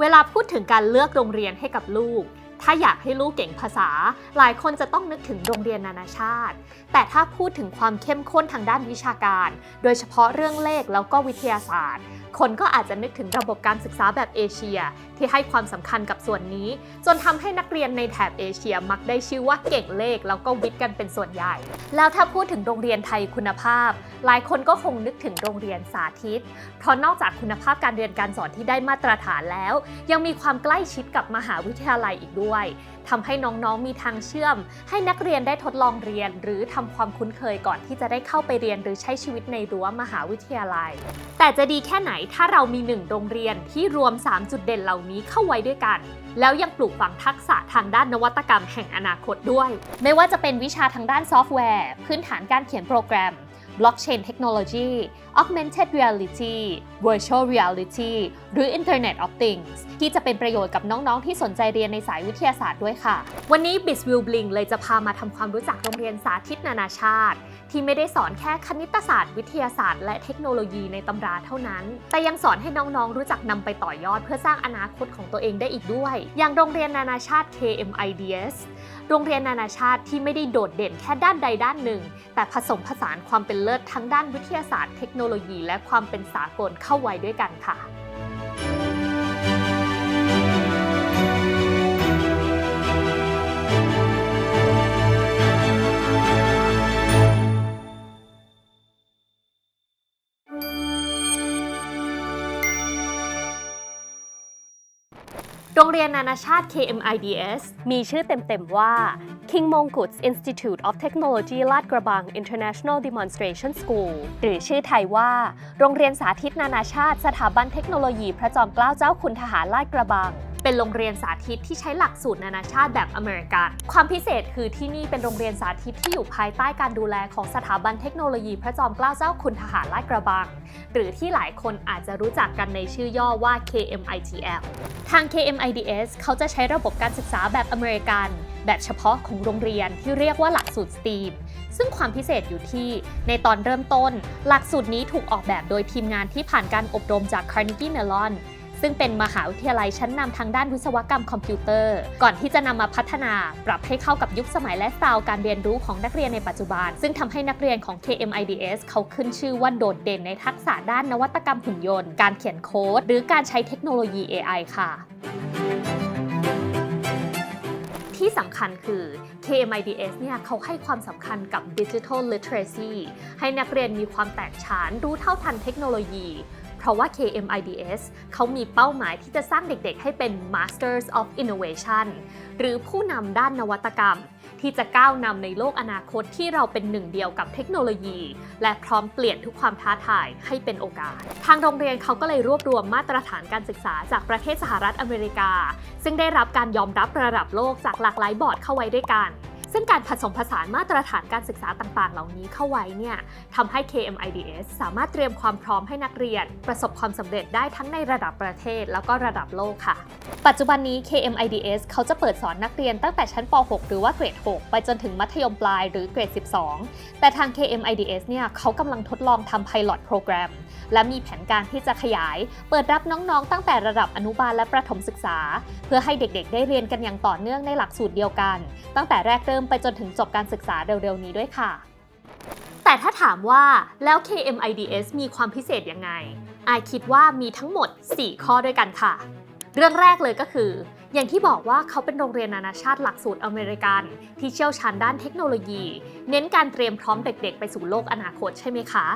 เวลาพูดถึงการเลือกโรงเรียนให้กับลูก ถ้าอยากให้ลูกเก่งภาษา หลายคนจะต้องนึกถึงโรงเรียนนานาชาติ แต่ถ้าพูดถึงความเข้มข้นทางด้านวิชาการ โดยเฉพาะเรื่องเลขแล้วก็วิทยาศาสตร์ คนก็อาจจะนึกถึงระบบการศึกษาแบบเอเชีย ที่ให้ความสำคัญกับส่วนนี้ จนทำให้นักเรียนในแถบเอเชียมักได้ชื่อว่าเก่งเลข แล้วก็วิทย์กันเป็นส่วนใหญ่ แล้วถ้าพูดถึงโรงเรียนไทยคุณภาพ หลายคนก็คงนึกถึงโรงเรียนสาธิต เพราะนอกจากคุณภาพการเรียนการสอนที่ได้มาตรฐานแล้ว ยังมีความใกล้ชิดกับมหาวิทยาลัยอีกด้วย ทำให้น้องๆมีทางเชื่อม ให้นักเรียนได้ทดลองเรียน หรือทำความคุ้นเคยก่อนที่จะได้เข้าไปเรียนหรือใช้ชีวิตในรั้วมหาวิทยาลัย แต่จะดีแค่ไหนถ้าเรามีหนึ่งโรงเรียนที่รวม 3 จุดเด่นเหล่านี้เข้าไว้ด้วยกัน แล้วยังปลูกฝังทักษะทางด้านนวัตกรรมแห่งอนาคตด้วย ไม่ว่าจะเป็นวิชาทางด้านซอฟต์แวร์ พื้นฐานการเขียนโปรแกรม Blockchain Technology Augmented Reality Virtual Reality หรือ Internet of Things ที่จะเป็นประโยชน์กับน้องๆ ที่สนใจเรียนในสายวิทยาศาสตร์ด้วยค่ะ วันนี้ b i z w i l l Bling เลยจะพามาทำความรู้จักโรงเรียนสาธิตนานาชาติ ที่ไม่ได้สอนแค่คณิตศาสตร์ วิทยาศาสตร์ และเทคโนโลยีในตำราเท่านั้น แต่ยังสอนให้น้องๆ รู้จักนำไปต่อยอด เพื่อสร้างอนาคตของตัวเองได้อีกด้วย อย่างโรงเรียนนานาชาติ KMIDS โรงเรียนนานาชาติที่ไม่ได้โดดเด่นแค่ด้านใดด้านหนึ่ง แต่ผสมผสานความเป็นเลิศทั้งด้านวิทยาศาสตร์เทคโนโลยี และความเป็นสากลเข้าไว้ด้วยกันค่ะ รงเรียนนานาชาติ KMIDS มีชื่อเต็มๆว่า King Mongkut's Institute of Technology ลาดกระบัง International Demonstration School หรือชื่อไทยว่า โรงเรียนสาธิตนานาชาติ สถาบันเทคโนโลยีพระจอมเกล้าเจ้าคุณทหารลาดกระบัง เป็นโรงเรียนสาธิตที่ใช้หลักสูตรนานาชาติแบบอเมริกัน ความพิเศษคือที่นี่เป็นโรงเรียนสาธิตที่อยู่ภายใต้การดูแลของสถาบันเทคโนโลยีพระจอมเกล้าเจ้าคุณทหารลาดกระบัง หรือที่หลายคนอาจจะรู้จักกันในชื่อย่อว่า KMITL ทาง KMIDS เขาจะใช้ระบบการศึกษาแบบอเมริกัน แบบเฉพาะของโรงเรียนที่เรียกว่าหลักสูตร STEAM ซึ่งความพิเศษอยู่ที่ในตอนเริ่มต้น หลักสูตรนี้ถูกออกแบบโดยทีมงานที่ผ่านการอบรมจาก Carnegie Mellon ซึ่งเป็นมหาวิทยาลัยชั้นนำทางด้านวิศวกรรมคอมพิวเตอร์ ก่อนที่จะนำมาพัฒนาปรับให้เข้ากับยุคสมัยและสไตล์การเรียนรู้ของนักเรียนในปัจจุบัน ซึ่งทำให้นักเรียนของ KMIDS เขาขึ้นชื่อว่าโดดเด่นในทักษะด้านนวัตกรรมหุ่นยนต์ การเขียนโค้ด หรือการใช้เทคโนโลยี AI ค่ะที่สำคัญคือ KMIDS เนี่ยเขาให้ความสำคัญกับ Digital Literacy ให้นักเรียนมีความแตกฉานรู้เท่าทันเทคโนโลยี ราะว่า KMIDS เขามีเป้าหมายที่จะสร้างเด็กๆ ให้เป็น Masters of Innovation หรือผู้นำด้านนวัตกรรม ที่จะก้าวนำในโลกอนาคตที่เราเป็นหนึ่งเดียวกับเทคโนโลยี และพร้อมเปลี่ยนทุกความท้าทายให้เป็นโอกาส ทางโรงเรียนเขาก็เลยรวบรวมมาตรฐานการศึกษาจากประเทศสหรัฐอเมริกา ซึ่งได้รับการยอมรับระดับโลกจากหลากหลายบอร์ดเข้าไว้ด้วยกัน ซึ่งการผสมผสานมาตรฐานการศึกษาต่างๆ เหล่านี้เข้าไว้เนี่ยทำให้ KMIDS สามารถเตรียมความพร้อมให้นักเรียน ประสบความสำเร็จได้ทั้งในระดับประเทศ แล้วก็ระดับโลกค่ะ ปัจจุบันนี้ KMIDS เขาจะเปิดสอนนักเรียนตั้งแต่ชั้นป .6 หรือว่าเกรด 6 ไปจนถึงมัธยมปลายหรือเกรด 12 แต่ทาง KMIDS เนี่ยเขากำลังทดลองทำ Pilot Program และมีแผนการที่จะขยาย เปิดรับน้องๆ ตั้งแต่ระดับอนุบาลและประถมศึกษา เพื่อให้เด็กๆ ได้เรียนกันอย่างต่อเนื่องในหลักสูตรเดียวกัน ตั้งแต่แรกเริ่มไปจนถึงจบการศึกษาเร็วๆนี้ด้วยค่ะ แต่ถ้าถามว่าแล้ว KMIDS มีความพิเศษยังไงอายคิดว่ามีทั้งหมด 4 ข้อด้วยกันค่ะ เรื่องแรกเลยก็คือ อย่างที่บอกว่าเขาเป็นโรงเรียนนานาชาติหลักสูตรอเมริกัน ที่เชี่ยวชาญด้านเทคโนโลยี เน้นการเตรียมพร้อมเด็กๆ ไปสู่โลกอนาคตใช่ไหมคะ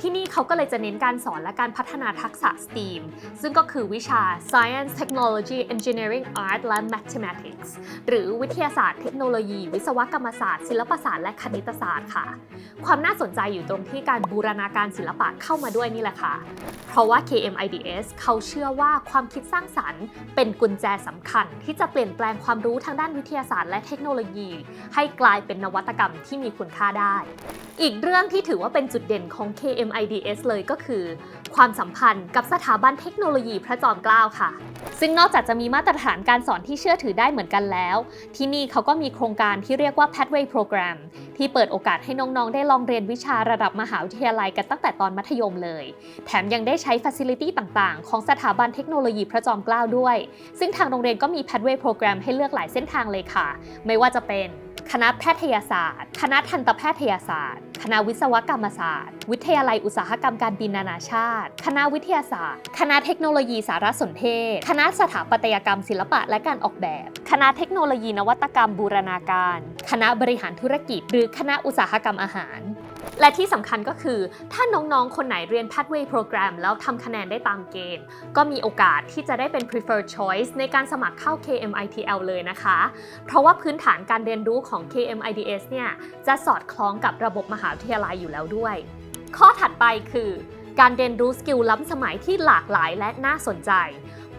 ที่นี่เขาก็เลยจะเน้นการสอนและการพัฒนาทักษะ STEAM ซึ่งก็คือวิชา Science Technology Engineering Art และ Mathematics หรือวิทยาศาสตร์เทคโนโลยี วิศวกรรมศาสตร์ ศิลปศาสตร์และคณิตศาสตร์ค่ะ ความน่าสนใจอยู่ตรงที่การบูรณาการศิลปะเข้ามาด้วยนี่แหละค่ะ เพราะว่า KMIDS เขาเชื่อว่าความคิดสร้างสรรค์ เป็นกุญแจสำคัญนที่จะเปลี่ยนแปลงความรู้ทางด้านวิทยาศาสตร์และเทคโนโลยี ให้กลายเป็นนวัตกรรมที่มีคุณค่าได้ อีกเรื่องที่ถือว่าเป็นจุดเด่นของ KMIDS เลยก็คือ ความสัมพันธ์กับสถาบันเทคโนโลยีพระจอมเกล้าค่ะ ซึ่งนอกจากจะมีมาตรฐานการสอนที่เชื่อถือได้เหมือนกันแล้ว ที่นี่เขาก็มีโครงการที่เรียกว่า Pathway Program ที่เปิดโอกาสให้น้องๆ ได้ลองเรียนวิชาระดับมหาวิทยาลัยกันตั้งแต่ตอนมัธยมเลย แถมยังได้ใช้ฟั c i ลิตี้ต่างๆ ของสถาบันเทคโนโลยีพระจอมเกล้าด้วย ซึ่งทางโรงเรียนก็มี Pathway Program ให้เลือกหลายเส้นทางเลยค่ะ ไม่ว่าจะเป็น คณะแพทยศาสตร์ คณะทันตแพทยศาสตร์ คณะวิศวกรรมศาสตร์ วิทยาลัยอุตสาหกรรมการบินนานาชาติ คณะวิทยาศาสตร์ คณะเทคโนโลยีสารสนเทศ คณะสถาปัตยกรรมศิลปะและการออกแบบ คณะเทคโนโลยีนวัตกรรมบูรณาการ คณะบริหารธุรกิจ หรือคณะอุตสาหกรรมอาหาร และที่สำคัญก็คือ ถ้าน้องๆ คนไหนเรียน Pathway Program แล้วทำคะแนนได้ตามเกณฑ์ ก็มีโอกาสที่จะได้เป็น preferred choice ในการสมัครเข้า KMITL เลยนะคะ เพราะว่าพื้นฐานการเรียนรู้ของ KMIDS เนี่ยจะสอดคล้องกับระบบมหาวิทยาลัยอยู่แล้วด้วย ข้อถัดไปคือ การเรียนรู้สกิลล้ำสมัยที่หลากหลายและน่าสนใจ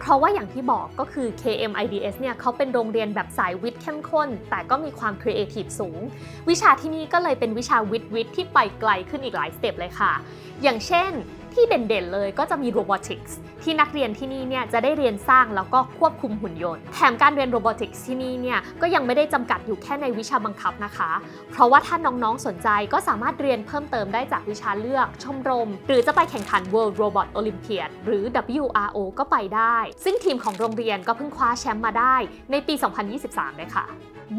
เพราะว่าอย่างที่บอกก็คือ KMIDS เนี่ยเขาเป็นโรงเรียนแบบสายวิทย์เข้มข้น แต่ก็มีความครีเอทีฟสูง วิชาที่นี่ก็เลยเป็นวิชาวิทย์วิทย์ที่ไปไกลขึ้นอีกหลายสเต็ปเลยค่ะ อย่างเช่น ที่เด่นๆเลยก็จะมี robotics ที่นักเรียนที่นี่เนี่ยจะได้เรียนสร้างแล้วก็ควบคุมหุ่นยนต์ แถมการเรียน robotics ที่นี่เนี่ยก็ยังไม่ได้จำกัดอยู่แค่ในวิชาบังคับนะคะ เพราะว่าถ้าน้องๆสนใจก็สามารถเรียนเพิ่มเติมได้จากวิชาเลือก ชมรม หรือจะไปแข่งขัน World Robot Olympiad หรือ WRO ก็ไปได้ ซึ่งทีมของโรงเรียนก็เพิ่งคว้าแชมป์มาได้ในปี 2023 เลยค่ะ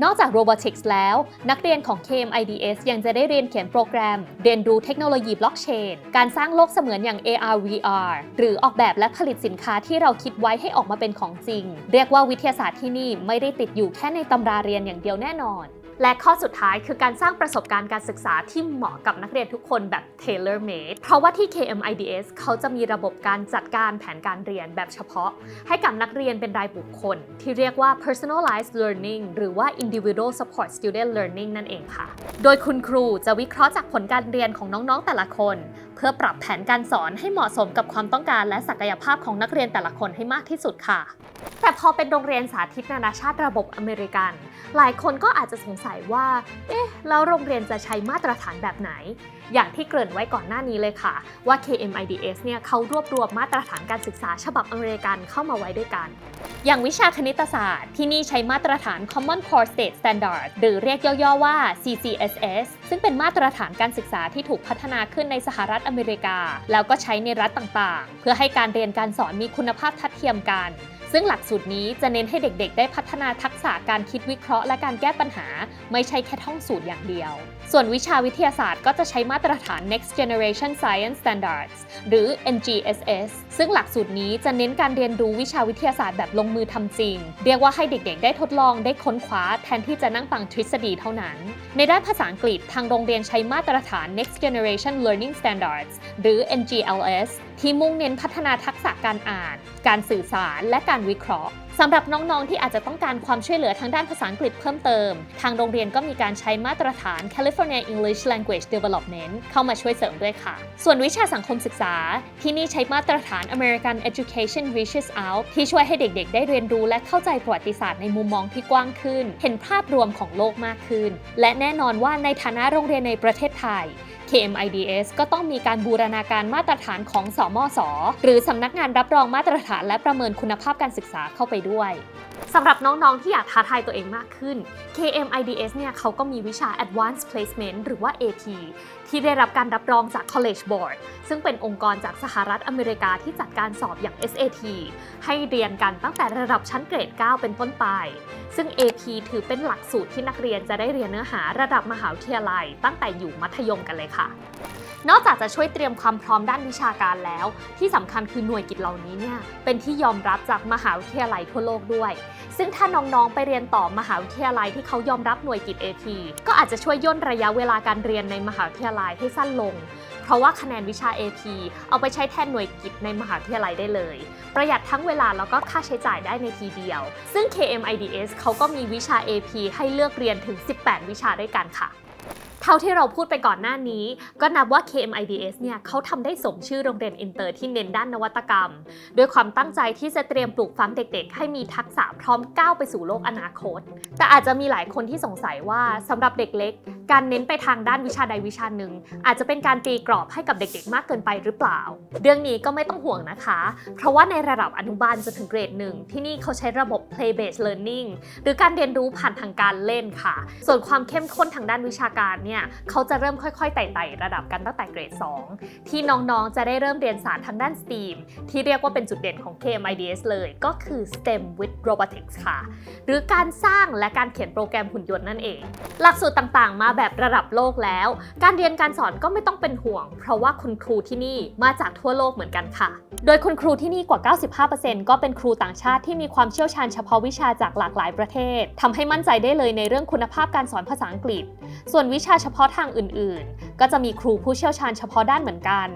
นอกจาก Robotics แล้ว นักเรียนของ KMIDS ยังจะได้เรียนเขียนโปรแกรม เรียนรู้เทคโนโลยีบล็อกเชน การสร้างโลกเสมือนอย่าง AR VR หรือออกแบบและผลิตสินค้าที่เราคิดไว้ให้ออกมาเป็นของจริง เรียกว่าวิทยาศาสตร์ที่นี่ไม่ได้ติดอยู่แค่ในตำราเรียนอย่างเดียวแน่นอน และข้อสุดท้ายคือการสร้างประสบการณ์การศึกษาที่เหมาะกับนักเรียนทุกคนแบบ tailor made เพราะว่าที่ KMIDS เขาจะมีระบบการจัดการแผนการเรียนแบบเฉพาะ ให้กับนักเรียนเป็นรายบุคคล ที่เรียกว่า personalized learning หรือว่า individual support student learning นั่นเองค่ะ โดยคุณครูจะวิเคราะห์จากผลการเรียนของน้องๆแต่ละคน เพื่อปรับแผนการสอนให้เหมาะสมกับความต้องการและศักยภาพของนักเรียนแต่ละคนให้มากที่สุดค่ะ แต่พอเป็นโรงเรียนสาธิตนานาชาติระบบอเมริกัน หลายคนก็อาจจะสงสัยว่า เอ๊ะ แล้วโรงเรียนจะใช้มาตรฐานแบบไหน อย่างที่เกริ่นไว้ก่อนหน้านี้เลยค่ะ ว่า KMIDS เนี่ยเขารวบรวมมาตรฐานการศึกษาฉบับอเมริกันเข้ามาไว้ด้วยกัน อย่างวิชาคณิตศาสตร์ที่นี่ใช้มาตรฐาน Common Core State Standard หรือเรียกย่อๆว่า CCSS ซึ่งเป็นมาตรฐานการศึกษาที่ถูกพัฒนาขึ้นในสหรัฐอเมริกา แล้วก็ใช้ในรัฐต่างๆ เพื่อให้การเรียนการสอนมีคุณภาพทัดเทียมกัน ซึ่งหลักสูตรนี้จะเน้นให้เด็กๆ ได้พัฒนาทักษะการคิดวิเคราะห์และการแก้ปัญหา ไม่ใช่แค่ท่องสูตรอย่างเดียว ส่วนวิชาวิทยาศาสตร์ก็จะใช้มาตรฐาน Next Generation Science Standards หรือ NGSS ซึ่งหลักสูตรนี้จะเน้นการเรียนรู้วิชาวิทยาศาสตร์แบบลงมือทำจริง เรียกว่าให้เด็กๆ ได้ทดลองได้ค้นคว้า แทนที่จะนั่งฟังทฤษฎีเท่านั้น ในด้านภาษาอังกฤษทางโรงเรียนใช้มาตรฐาน Next Generation Learning Standards หรือ NGLS ที่มุ่งเน้นพัฒนาทักษะการอ่าน การสื่อสาร และการวิเคราะห์สำหรับน้องๆ ที่อาจจะต้องการความช่วยเหลือทางด้านภาษาอังกฤษเพิ่มเติม ทางโรงเรียนก็มีการใช้มาตรฐาน California English Language Development เข้ามาช่วยเสริมด้วยค่ะ ส่วนวิชาสังคมศึกษา ที่นี่ใช้มาตรฐาน American Education Reaches Out ที่ช่วยให้เด็กๆ ได้เรียนรู้และเข้าใจประวัติศาสตร์ในมุมมองที่กว้างขึ้น เห็นภาพรวมของโลกมากขึ้น และแน่นอนว่าในฐานะโรงเรียนในประเทศไทย KMIDS ก็ต้องมีการบูรณาการมาตรฐานของสมสหรือสำนักงานรับรองมาตรฐานและประเมินคุณภาพการศึกษาเข้าไปด้วยสำหรับน้อง ๆ ที่อยากท้าทายตัวเองมากขึ้น KMIDS เนี่ยเขาก็มีวิชา Advanced Placement หรือว่า AP ที่ได้รับการรับรองจาก College Board ซึ่งเป็นองค์กรจากสหรัฐอเมริกาที่จัดการสอบอย่าง SAT ให้เรียนกันตั้งแต่ระดับชั้นเกรด 9 เป็นต้นไป ซึ่ง AP ถือเป็นหลักสูตรที่นักเรียนจะได้เรียนเนื้อหาระดับมหาวิทยาลัย ตั้งแต่อยู่มัธยมกันเลยค่ะ นอกจากจะช่วยเตรียมความพร้อมด้านวิชาการแล้ว ที่สำคัญคือหน่วยกิจเหล่านี้เนี่ยเป็นที่ยอมรับจากมหาวิทยาลัยทั่วโลกด้วย ซึ่งถ้าน้องๆไปเรียนต่อมหาวิทยาลัยที่เขายอมรับหน่วยกิจ AP ก็อาจจะช่วยย่นระยะเวลาการเรียนในมหาวิทยาลัยให้สั้นลง เพราะว่าคะแนนวิชา AP เอาไปใช้แทนหน่วยกิจในมหาวิทยาลัยได้เลย ประหยัดทั้งเวลาแล้วก็ค่าใช้จ่ายได้ในทีเดียว ซึ่ง KMIDS เขาก็มีวิชา AP ให้เลือกเรียนถึง 18 วิชาด้วยกันค่ะ ทท่าที่เราพูดไปก่อนหน้านี้ ก็นับว่า KMIDS เนี่ยเขาทำได้สมชื่อโรงเรียนอินเตอร์ที่เน้นด้านนวัตกรรม ด้วยความตั้งใจที่จะเตรียมปลูกฝังเด็กๆ ให้มีทักษะพร้อมก้าวไปสู่โลกอนาคต แต่อาจจะมีหลายคนที่สงสัยว่าสำหรับเด็กเล็ก การเน้นไปทางด้านวิชาใดวิชาหนึ่ง อาจจะเป็นการตีกรอบให้กับเด็กๆ มากเกินไปหรือเปล่า เรื่องนี้ก็ไม่ต้องห่วงนะคะ เพราะว่าในระดับอนุบาลจนถึงเกรดหนึ่งที่นี่เขาใช้ระบบ play based learning หรือการเรียนรู้ผ่านทางการเล่นค่ะ ส่วนความเข้มข้นทางด้านวิชาการเนี่ยเขาจะเริ่มค่อยๆไต่ๆระดับกันตั้งแต่เกรด 2 ที่น้องๆ จะได้เริ่มเรียนศาสตร์ทางด้าน STEAM ที่เรียกว่าเป็นจุดเด่นของ KMIDS เลยก็คือ STEM with Robotics ค่ะ หรือการสร้างและการเขียนโปรแกรมหุ่นยนต์นั่นเอง หลักสูตรต่างๆ มาแบบระดับโลกแล้ว การเรียนการสอนก็ไม่ต้องเป็นห่วง เพราะว่าคุณครูที่นี่มาจากทั่วโลกเหมือนกันค่ะ โดยคุณครูที่นี่กว่า 95%ก็เป็นครูต่างชาติที่มีความเชี่ยวชาญเฉพาะวิชาจากหลากหลายประเทศทำให้มั่นใจได้เลยในเรื่องคุณภาพการสอนภาษาอังกฤษ ส่วนวิชาเฉพาะทางอื่นๆ ก็จะมีครูผู้เชี่ยวชาญเฉพาะด้านเหมือนกัน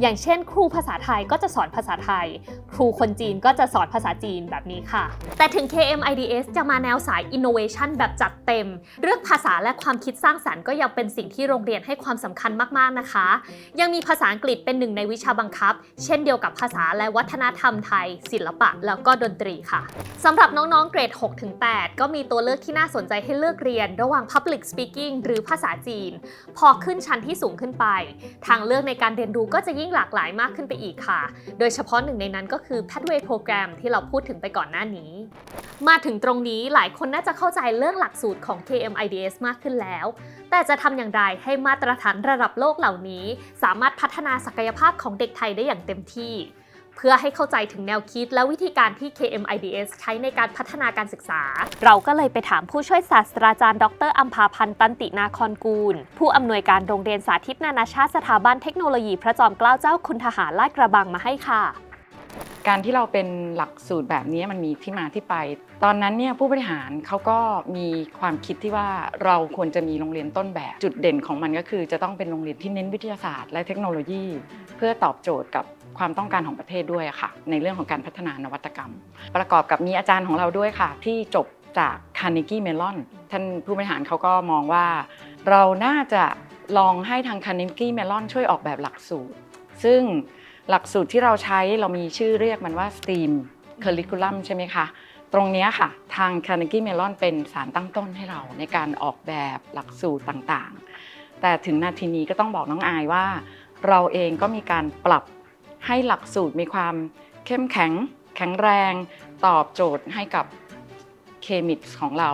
อย่างเช่น ครูภาษาไทยก็จะสอนภาษาไทย ครูคนจีนก็จะสอนภาษาจีนแบบนี้ค่ะ แต่ถึง KMIDS จะมาแนวสาย innovation แบบจัดเต็ม เรื่องภาษาและความคิดสร้างสรรค์ก็ยังเป็นสิ่งที่โรงเรียนให้ความสำคัญมากๆนะคะ ยังมีภาษาอังกฤษเป็นหนึ่งในวิชาบังคับ เช่นเดียวกับภาษาและวัฒนธรรมไทย ศิลปะ แล้วก็ดนตรีค่ะสำหรับน้องๆเกรด 6-8 ก็มีตัวเลือกที่น่าสนใจให้เลือกเรียน ระหว่าง Public Speaking หรือภาษาจีน พอขึ้นชั้นที่สูงขึ้นไป ทางเลือกในการเรียนรู้ก็จะยิ่งหลากหลายมากขึ้นไปอีกค่ะ โดยเฉพาะหนึ่งในนั้นก็คือ Pathway Program ที่เราพูดถึงไปก่อนหน้านี้ มาถึงตรงนี้หลายคนน่าจะเข้าใจเรื่องหลักสูตรของ KMIDS มากขึ้นแล้ว แต่จะทำอย่างไรให้มาตรฐานระดับโลกเหล่านี้ สามารถพัฒนาศักยภาพของเด็กไทยได้อย่างเต็มที่ พื่อให้เข้าใจถึงแนวคิดและวิธีการที่ KMIDS ใช้ในการพัฒนาการศึกษา เราก็เลยไปถามผู้ช่วยศาสตราจารย์ ดรอัมพาพันธ์ตันตินาคอนกูล ผู้อำนวยการโรงเรียนสาธิตนานาชาติสถาบันเทคโนโลยีพระจอมเกล้าเจ้าคุณทหารลาดกระบังมาให้ค่ะ การที่เราเป็นหลักสูตรแบบนี้มันมีที่มาที่ไป ตอนนั้นเนี่ยผู้บริหารเขาก็มีความคิดที่ว่าเราควรจะมีโรงเรียนต้นแบบ จุดเด่นของมันก็คือ จะต้องเป็นโรงเรียนที่เน้นวิทยาศาสตร์และเทคโนโลยี เพื่อตอบโจทย์กับ ความต้องการของประเทศด้วยค่ะ ในเรื่องของการพัฒนานวัตกรรม ประกอบกับมีอาจารย์ของเราด้วยค่ะ ที่จบจาก Carnegie Mellon ท่านผู้บริหารเขาก็มองว่า เราน่าจะลองให้ทาง Carnegie Mellon ช่วยออกแบบหลักสูตร ซึ่งหลักสูตรที่เราใช้เรามีชื่อเรียกมันว่า STEAM Curriculum ใช่ไหมคะตรงนี้ค่ะ ทาง Carnegie Mellon เป็นสารตั้งต้นให้เราในการออกแบบหลักสูตรต่างๆ แต่ถึงนาทีนี้ก็ต้องบอกน้องอายว่า เราเองก็มีการปรับ ให้หลักสูตรมีความเข้มแข็งแข็งแรง ตอบโจทย์ให้กับเคมิสของเรา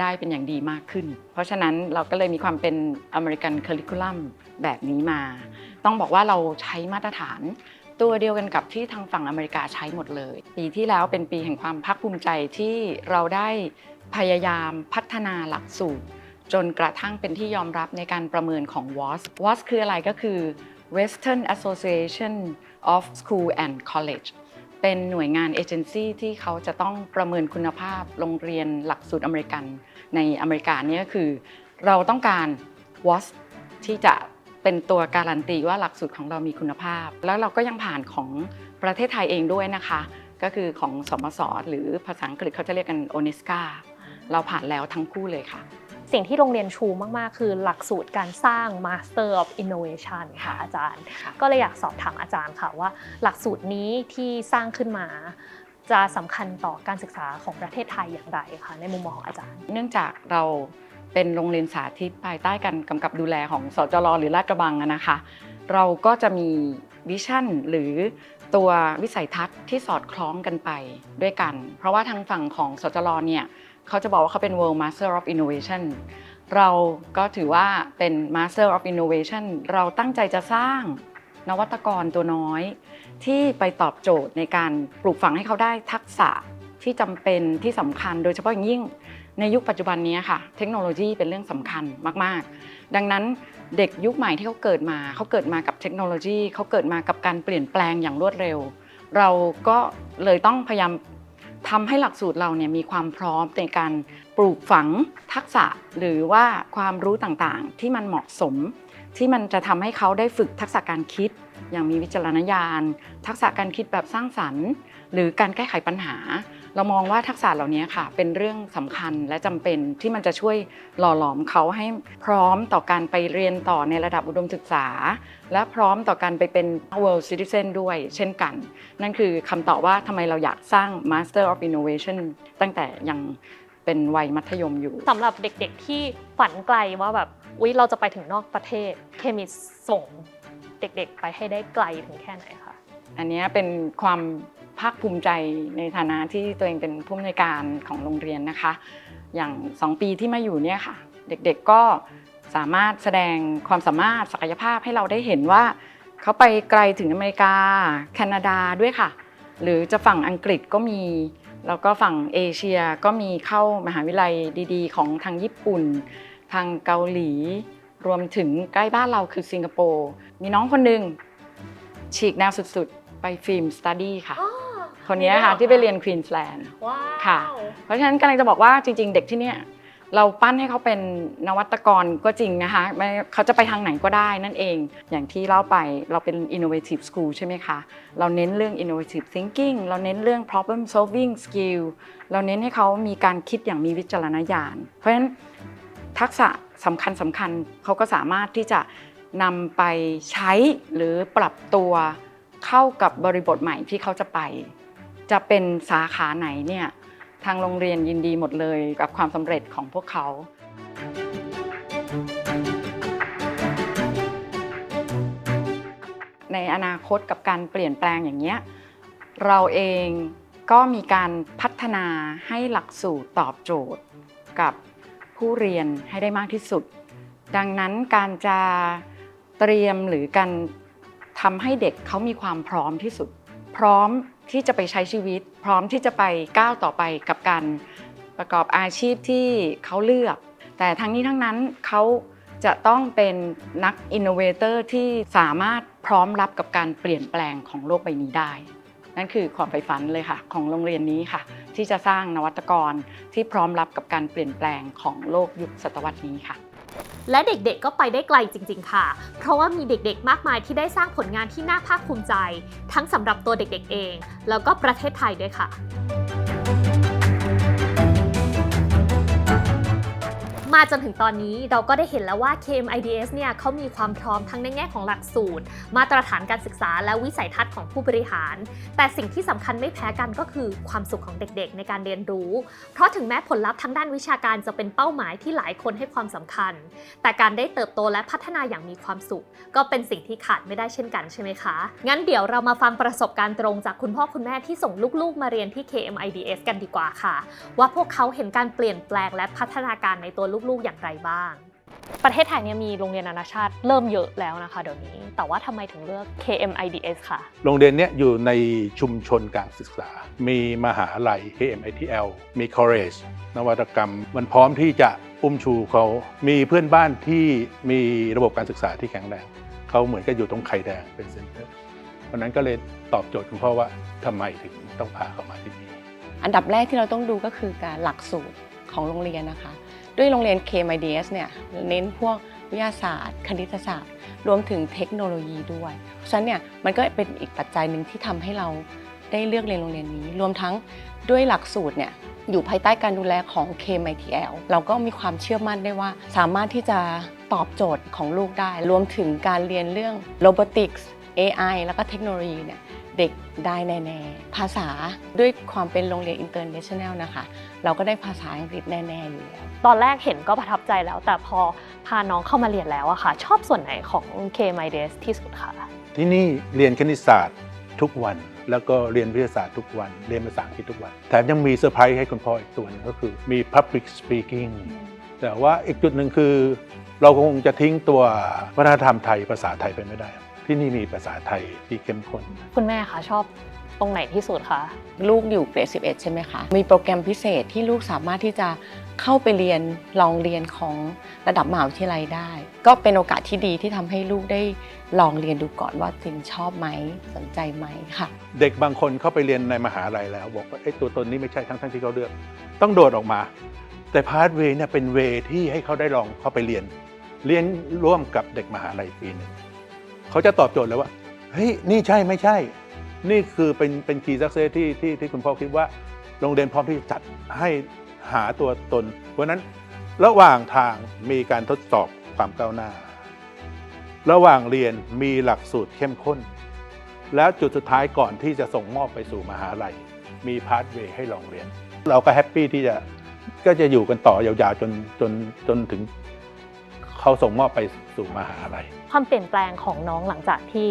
ได้เป็นอย่างดีมากขึ้น เพราะฉะนั้นเราก็เลยมีความเป็นอเมริกันคริคูลัมแบบนี้มา ต้องบอกว่าเราใช้มาตรฐาน ตัวเดียวกันกับที่ทางฝั่งอเมริกาใช้หมดเลย ปีที่แล้วเป็นปีแห่งความภาคภูมิใจที่เราได้พยายามพัฒนาหลักสูตร จนกระทั่งเป็นที่ยอมรับในการประเมินของ WAS WAS คืออะไรก็คือ Western Association of School and College เป็นหน่วยงานเอเจนซี่ที่เขาจะต้องประเมินคุณภาพโรงเรียนหลักสูตรอเมริกันในอเมริกาเนี่ยก็คือ เราต้องการ WAS ที่จะเป็นตัวการันตีว่าหลักสูตรของเรามีคุณภาพ แล้วเราก็ยังผ่านของประเทศไทยเองด้วยนะคะ ก็คือของสมสหรือภาษาอังกฤษเขาจะเรียกกัน o n e s c a เราผ่านแล้วทั้งคู่เลยค่ะ สิ่งที่โรงเรียนชูมากๆ คือหลักสูตรการสร้าง Master of Innovation ค่ะอาจารย์ค่ะก็เลยอยากสอบถามอาจารย์ค่ะว่า หลักสูตรนี้ที่สร้างขึ้นมาจะสำคัญต่อการศึกษาของประเทศไทยอย่างไรคะในมุมมองของอาจารย์ เนื่องจากเราเป็นโรงเรียนสาธิตภายใต้การกำกับดูแลของสจรหรือลาดกระบังอะนะคะ เราก็จะมีวิชั่นหรือตัววิสัยทัศน์ที่สอดคล้องกันไปด้วยกัน เพราะว่าทางฝั่งของสจรเนี่ย เขาจะบอกว่าเขาเป็น World Master of Innovation เราก็ถือว่าเป็น Master of Innovation เราตั้งใจจะสร้างนวัตกรตัวน้อย ที่ไปตอบโจทย์ในการปลูกฝังให้เขาได้ทักษะที่จำเป็นที่สำคัญโดยเฉพาะอย่างยิ่งในยุคปัจจุบันนี้ค่ะ เทคโนโลยีเป็นเรื่องสำคัญมาก ๆ ดังนั้นเด็กยุคใหม่ที่เขาเกิดมา เขาเกิดมากับเทคโนโลยี เขาเกิดมากับการเปลี่ยนแปลงอย่างรวดเร็ว เราก็เลยต้องพยายาม ทำให้หลักสูตรเราเนี่ยมีความพร้อมในการปลูกฝังทักษะหรือว่าความรู้ต่างๆ ที่มันเหมาะสม ที่มันจะทำให้เขาได้ฝึกทักษะการคิด อย่างมีวิจารณญาณ ทักษะการคิดแบบสร้างสรรค์ หรือการแก้ไขปัญหา เรามองว่าทักษะเหล่านี้ค่ะ เป็นเรื่องสำคัญและจำเป็นที่มันจะช่วยหล่อหลอมเขาให้พร้อมต่อการไปเรียนต่อในระดับอุดมศึกษา และพร้อมต่อการไปเป็น world citizen ด้วยเช่นกัน นั่นคือคำตอบว่าทำไมเราอยากสร้าง Master of Innovation ตั้งแต่ยังเป็นวัยมัธยมอยู่สำหรับเด็กๆที่ฝันไกลว่าแบบอุ๊ยเราจะไปถึงนอกประเทศเคมิสส่งเด็กๆ ไปให้ได้ไกลถึงแค่ไหนคะอันนี้เป็นความ ภาคภูมิใจในฐานะที่ตัวเองเป็นผู้อำนวยการของโรงเรียนนะคะ อย่าง 2 ปีที่มาอยู่เนี่ยค่ะ เด็กๆก็สามารถแสดงความสามารถศักยภาพให้เราได้เห็นว่า เขาไปไกลถึงอเมริกา แคนาดาด้วยค่ะ หรือจะฝั่งอังกฤษก็มี แล้วก็ฝั่งเอเชียก็มีเข้ามหาวิทยาลัยดีๆ ของทางญี่ปุ่น ทางเกาหลี รวมถึงใกล้บ้านเราคือสิงคโปร์มีน้องคนหนึ่งฉีกแนวสุดๆ ไปฟิล์มสตูดี้ค่ะ คนนี้ค่ะที่ไปเรียนควีนส์แลนด์ว้าวค่ะ เพราะฉะนั้นกำลังจะบอกว่าจริง ๆ เด็กที่เนี่ยเราปั้นให้เขาเป็นนวัตกรก็จริงนะคะไม่เขาจะไปทางไหนก็ได้นั่นเอง อย่างที่เล่าไปเราเป็น innovative school ใช่ไหมคะ เราเน้นเรื่อง innovative thinking เราเน้นเรื่อง problem solving skill เราเน้นให้เขามีการคิดอย่างมีวิจารณญาณ เพราะฉะนั้นทักษะสำคัญสำคัญเขาก็สามารถที่จะนำไปใช้หรือปรับตัวเข้ากับบริบทใหม่ที่เขาจะไป จะเป็นสาขาไหนเนี่ยทางโรงเรียนยินดีหมดเลยกับความสำเร็จของพวกเขา ในอนาคตกับการเปลี่ยนแปลงอย่างเนี้ยเราเองก็มีการพัฒนาให้หลักสูตรตอบโจทย์กับผู้เรียนให้ได้มากที่สุด ดังนั้นการจะเตรียมหรือการทำให้เด็กเขามีความพร้อมที่สุด พร้อม ที่จะไปใช้ชีวิต พร้อมที่จะไปก้าวต่อไปกับการประกอบอาชีพที่เขาเลือก แต่ทั้งนี้ทั้งนั้นเขาจะต้องเป็นนักอินโนเวเตอร์ที่สามารถพร้อมรับกับการเปลี่ยนแปลงของโลกใบนี้ได้ นั่นคือความใฝ่ฝันเลยค่ะ ของโรงเรียนนี้ค่ะ ที่จะสร้างนวัตกรที่พร้อมรับกับการเปลี่ยนแปลงของโลกยุคศตวรรษนี้ค่ะ และเด็กๆก็ไปได้ไกลจริง ๆ ค่ะ เพราะว่ามีเด็กๆ มากมายที่ได้สร้างผลงานที่น่าภาคภูมิใจ ทั้งสำหรับตัวเด็กๆเอง แล้วก็ประเทศไทยด้วยค่ะ มาจนถึงตอนนี้เราก็ได้เห็นแล้วว่า KMIDS เนี่ยเขามีความพร้อมทั้งในแง่ของหลักสูตร มาตรฐานการศึกษาและวิสัยทัศน์ของผู้บริหาร แต่สิ่งที่สำคัญไม่แพ้กันก็คือความสุขของเด็กๆ ในการเรียนรู้ เพราะถึงแม้ผลลัพธ์ทางด้านวิชาการจะเป็นเป้าหมายที่หลายคนให้ความสำคัญ แต่การได้เติบโตและพัฒนาอย่างมีความสุข ก็เป็นสิ่งที่ขาดไม่ได้เช่นกันใช่ไหมคะ งั้นเดี๋ยวเรามาฟังประสบการณ์ตรงจากคุณพ่อคุณแม่ที่ส่งลูกๆ มาเรียนที่ KMIDS กันดีกว่าค่ะ ว่าพวกเขาเห็นการเปลี่ยนแปลงและพัฒนาการในตัวลูกๆอย่างไรบ้าง ประเทศไทยเนี่ยมีโรงเรียนนานาชาติเริ่มเยอะแล้วนะคะเดี๋ยวนี้ แต่ว่าทำไมถึงเลือก KMIDS ค่ะ โรงเรียนเนี้ยอยู่ในชุมชนการศึกษา มีมหาลัย KMITL มี College นวัตกรรม มันพร้อมที่จะอุ้มชูเขา มีเพื่อนบ้านที่มีระบบการศึกษาที่แข็งแรง เขาเหมือนกับอยู่ตรงไข่แดงเป็นเซ็นเตอร์เพราะนั้นก็เลยตอบโจทย์คุณพ่อว่าทำไมถึงต้องพาเขามาที่นี่ อันดับแรกที่เราต้องดูก็คือการหลักสูตรของโรงเรียนนะคะ ด้วยโรงเรียน KMIDS เนี่ยเน้นพวกวิทยาศาสตร์ คณิตศาสตร์ รวมถึงเทคโนโลยีด้วย เพราะฉะนั้นเนี่ยมันก็เป็นอีกปัจจัยหนึ่งที่ทำให้เราได้เลือกเรียนโรงเรียนนี้ รวมทั้งด้วยหลักสูตรเนี่ยอยู่ภายใต้การดูแลของ KMITL เราก็มีความเชื่อมั่นได้ว่า สามารถที่จะตอบโจทย์ของลูกได้ รวมถึงการเรียนเรื่อง robotics AI แล้วก็เทคโนโลยีเนี่ย เด็กได้แน่ๆ ภาษาด้วยความเป็นโรงเรียน international นะคะ เราก็ได้ภาษาอังกฤษแน่ๆอยู่แล้ว ตอนแรกเห็นก็ประทับใจแล้ว แต่พอพาน้องเข้ามาเรียนแล้วอะค่ะ ชอบส่วนไหนของ KMIDS ที่สุดคะที่นี่เรียนคณิตศาสตร์ทุกวัน แล้วก็เรียนวิทยาศาสตร์ทุกวัน เรียนภาษาอังกฤษทุกวัน แถมยังมีเซอร์ไพรส์ให้คุณพ่ออีกตัวหนึงก็คือมี Public Speaking แต่ว่าอีกจุดหนึ่งคือ เราคงจะทิ้งตัววัฒนธรรมไทยภาษาไทยไปไม่ได้ ที่นี่มีภาษาไทยที่เข้มข้น คุณแม่คะชอบตรงไหนที่สุดคะ ลูกอยู่เกรด11 ใช่ไหมคะ มีโปรแกรมพิเศษที่ลูกสามารถที่จะเข้าไปเรียนลองเรียนของระดับมหาวิทยาลัยได้ ก็เป็นโอกาสที่ดีที่ทำให้ลูกได้ลองเรียนดูก่อนว่าจริงชอบไหมสนใจไหมค่ะ เด็กบางคนเข้าไปเรียนในมหาลัยแล้ว บอกว่าไอ้ตัวตนนี้ไม่ใช่ทั้งทั้งๆที่เขาเลือก ต้องโดดออกมา แต่พาสเวย์เนี่ยเป็นเวที่ให้เขาได้ลองเข้าไปเรียน เรียนร่วมกับเด็กมหาลัยปีหนึ่ง เขาจะตอบโจทย์เลยว่าเฮ้ยนี่ใช่ไม่ใช่ นี่คือเป็นเป็นคีย์สักเซสที่ที่ที่คุณพ่อคิดว่า โรงเรียนพร้อมที่จะจัดให้หาตัวตน เพราะฉะนั้นระหว่างทางมีการทดสอบความก้าวหน้า ระหว่างเรียนมีหลักสูตรเข้มข้น แล้วจุดสุดท้ายก่อนที่จะส่งมอบไปสู่มหาลัย มีพาสเวย์ให้ลองเรียน เราก็แฮปปี้ที่จะก็จะอยู่กันต่อยาวๆจนจนจนถึงเขาส่งมอบไปสู่มหาลัย ความเปลี่ยนแปลงของน้องหลังจากที่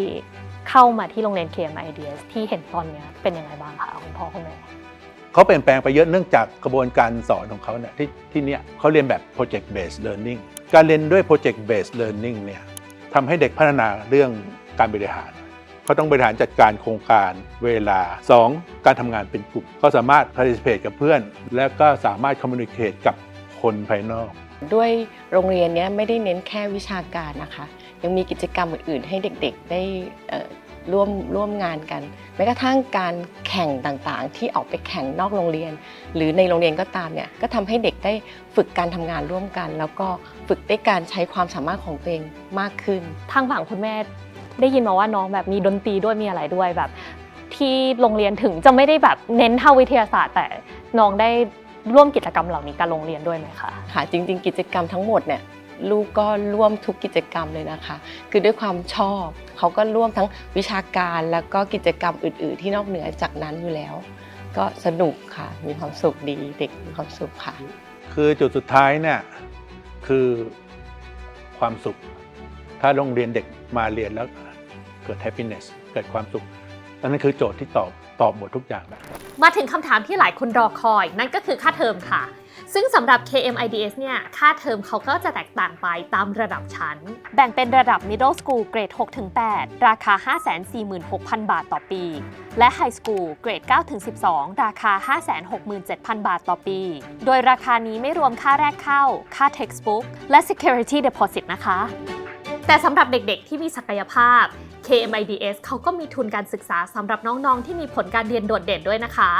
เข้ามาที่โรงเรียน KM IDS ที่เห็นตอนเนี้ยเป็นยังไงบ้างคะคุณพ่อคุณแม่เขาเปลี่ยนแปลงไปเยอะเนื่องจากกระบวนการสอนของเขาเนี่ยที่ที่เนี่ยเขาเรียนแบบ project based learning การเรียนด้วย project based learning เนี่ยทำให้เด็กพัฒนาเรื่องการบริหารเขาต้องบริหารจัดการโครงการเวลา 2. การทำงานเป็นกลุ่มเขาสามารถ participate กับเพื่อน และก็สามารถ communicate กับคนภายนอก ด้วยโรงเรียนเนี้ยไม่ได้เน้นแค่วิชาการนะคะ ยังมีกิจกรรมอื่นๆ ให้เด็กๆได้เอ่อร่วมร่วมงานกันแม้กระทั่งการแข่งต่างๆ ที่ออกไปแข่งนอกโรงเรียน หรือในโรงเรียนก็ตามเนี่ยก็ทำให้เด็กได้ฝึกการทำงานร่วมกัน แล้วก็ฝึกได้การใช้ความสามารถของตัวเองมากขึ้น ทางฝั่งคุณแม่ได้ยินมาว่าน้องแบบมีดนตรีด้วยมีอะไรด้วยแบบ ที่โรงเรียนถึงจะไม่ได้แบบเน้นเท่าวิทยาศาสตร์ แต่น้องได้ร่วมกิจกรรมเหล่านี้กับโรงเรียนด้วยไหมคะค่ะจริง ๆ กิจกรรมทั้งหมดเนี่ย ลูกก็ร่วมทุกกิจกรรมเลยนะคะ คือด้วยความชอบเขาก็ร่วมทั้งวิชาการแล้วก็กิจกรรมอื่น ๆ ที่นอกเหนือจากนั้นอยู่แล้ว ก็สนุกค่ะ มีความสุขดีเด็กมีความสุขค่ะ คือจุดสุดท้ายเนี่ยคือความสุข ถ้าโรงเรียนเด็กมาเรียนแล้วเกิด happiness เกิดความสุขอันนั้นคือโจทย์ที่ตอบตอบหมดทุกอย่างแล้วมาถึงคำถามที่หลายคนรอคอย นั่นก็คือค่าเทอมค่ะ ซึ่งสำหรับ KMIDS เนี่ยค่าเทอมเขาก็จะแตกต่างไปตามระดับชั้น แบ่งเป็นระดับ Middle School เกรด 6-8 ราคา 546,000 บาทต่อปี และ High School เกรด 9-12 ราคา 567,000 บาทต่อปี โดยราคานี้ไม่รวมค่าแรกเข้า ค่า Textbook และ Security Deposit นะคะ แต่สำหรับเด็กๆที่มีศักยภาพ KMIDS เขาก็มีทุนการศึกษาสำหรับน้องๆ ที่มีผลการเรียนโดดเด่นด้วยนะคะ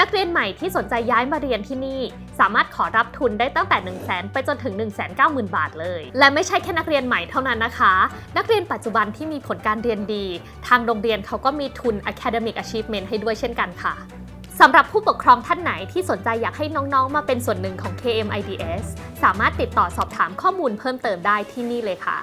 นักเรียนใหม่ที่สนใจย้ายมาเรียนที่นี่ สามารถขอรับทุนได้ตั้งแต่ 1 0 0 0 0แไปจนถึง 1 9 0 0 0 0 บาทเลย และไม่ใช่แค่นักเรียนใหม่เท่านั้นนะคะ นักเรียนปัจจุบันที่มีผลการเรียนดี ทางโรงเรียนเขาก็มีทุน Academic Achievement ให้ด้วยเช่นกันค่ะสำหรับผู้ปกครองท่านไหนที่สนใจอยากให้น้องๆ มาเป็นส่วนหนึ่งของ KMIDS สามารถติดต่อสอบถามข้อมูลเพิ่มเติมได้ที่นี่เลยค่ะ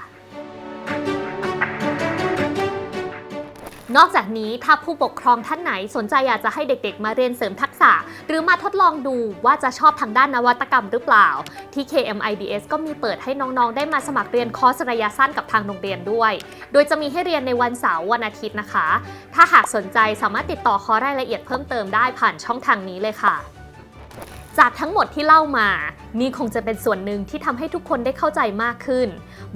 นอกจากนี้ถ้าผู้ปกครองท่านไหนสนใจอยากจะให้เด็กๆ มาเรียนเสริมทักษะ หรือมาทดลองดูว่าจะชอบทางด้านนวัตกรรมหรือเปล่า ที่ KMIDS ก็มีเปิดให้น้องๆ ได้มาสมัครเรียนคอร์สระยะสั้นกับทางโรงเรียนด้วย โดยจะมีให้เรียนในวันเสาร์วันอาทิตย์นะคะ ถ้าหากสนใจสามารถติดต่อขอรายละเอียดเพิ่มเติมได้ผ่านช่องทางนี้เลยค่ะ จากทั้งหมดที่เล่ามา นี่คงจะเป็นส่วนหนึ่งที่ทำให้ทุกคนได้เข้าใจมากขึ้น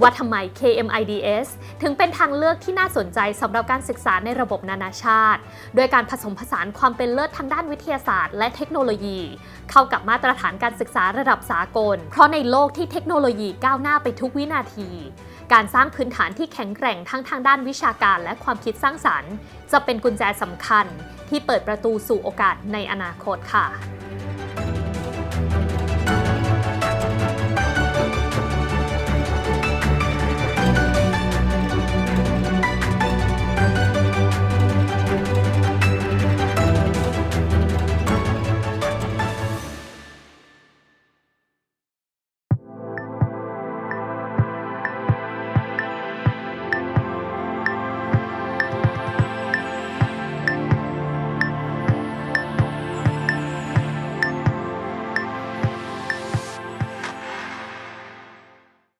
ว่าทำไม KMIDS ถึงเป็นทางเลือกที่น่าสนใจสำหรับการศึกษาในระบบนานาชาติ โดยการผสมผสานความเป็นเลิศทางด้านวิทยาศาสตร์และเทคโนโลยี เข้ากับมาตรฐานการศึกษาระดับสากล เพราะในโลกที่เทคโนโลยีก้าวหน้าไปทุกวินาที การสร้างพื้นฐานที่แข็งแกร่งทั้งทางด้านวิชาการและความคิดสร้างสรรค์ จะเป็นกุญแจสำคัญ ที่เปิดประตูสู่โอกาสในอนาคตค่ะ